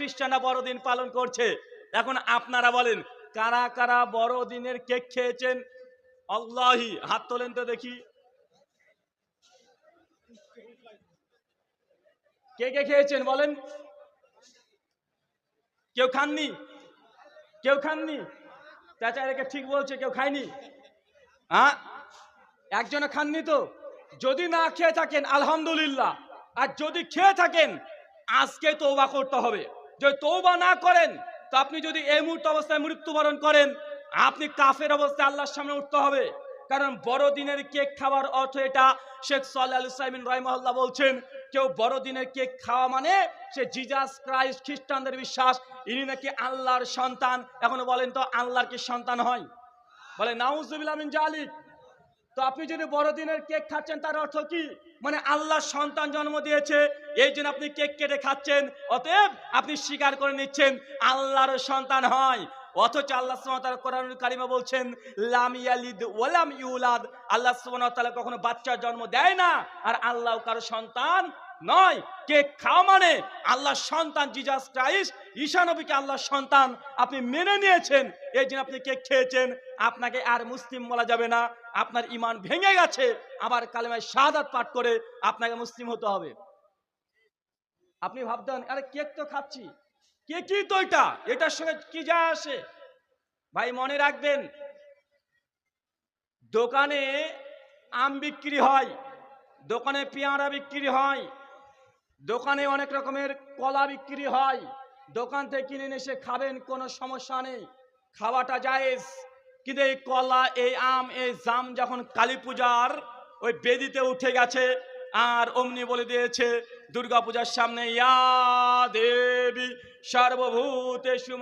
খ্রিস্টানরা বড়দিন পালন করছে। এখন আপনারা বলেন, কারা কারা বড়দিনের কেক খেয়েছেন? আল্লাহি, হাত তোলেন তো দেখি। কে কে খেয়েছেন বলেন? কেউ খাননি? কেউ খাননি? চাচা এটাকে ঠিক বলছে, কেউ খায়নি? হ্যাঁ? একজনে খাননি তো? যদি না খেয়ে থাকেন, আলহামদুলিল্লাহ। আর যদি খেয়ে থাকেন, আজকে তৌবা করতে হবে। যদি তৌবা না করেন, তো আপনি যদি এই মুহূর্ত অবস্থায় মৃত্যুবরণ করেন, আপনি কাফের অবস্থায় আল্লাহর সামনে উঠতে হবে। কারণ বড়দিনের কেক খাওয়ার অর্থ এটা, শেখ সাল্লাহ সাইমিন রহমহল্লা বলছেন, কেউ বড়দিনের কেক খাওয়া মানে সে জিজাস, ক্রাইস্ট, খ্রিস্টানদের বিশ্বাস, ইনি নাকি আল্লাহর সন্তান। এখনও বলেন তো আল্লাহর কি সন্তান হয়? বলে নাউজুবিল্লাহ মিন জালিক তো আপনি যদি বড়দিনের কেক খাচ্ছেন, তার অর্থ কি? মানে আল্লাহ সন্তান জন্ম দিয়েছে, এই জন্য আপনি কেক কেটে খাচ্ছেন, অতএব আপনি স্বীকার করে নিচ্ছেন আল্লাহর সন্তান হয়। অথচ আল্লাহ কারিমা বলছেন, লাম ইউলাদ। আল্লাহ কখনো বাচ্চার জন্ম দেয় না, আর আল্লাহ কারও সন্তান নয় কেক খাওয়া মানে আল্লাহ সন্তান জিজাস ক্রাইস্ট ঈশা নবীকে আল্লাহ সন্তান আপনি মেনে নিয়েছেন, এই জন্য আপনি কেক খেয়েছেন, আপনাকে আর মুসলিম বলা যাবে না, আপনার ইমান ভেঙে গেছে, আবার কালেমায় শাহাদাত পাঠ করে আপনাকে মুসলিম হতে হবে। আপনি ভাবতেন, আরে কেক তো খাচ্ছি কেকই তো এটা? এটার সঙ্গে কি যা আসে? ভাই, মনে রাখবেন, দোকানে আম বিক্রি হয়, দোকানে পেয়ারা বিক্রি হয় দোকানে অনেক রকমের কলা বিক্রি হয়। দোকান থেকে কিনে এসে খাবেন, কোনো সমস্যা নেই। খাওয়াটা জায়েজ। কিন্তু এই কলা, এই আম, এই জাম যখন কালী পূজার ওই বেদিতে উঠে গেছে আর অমনি বলে দিয়েছে, দুর্গাপূজার সামনে ইয়া দেবী, সর্বভূতেষু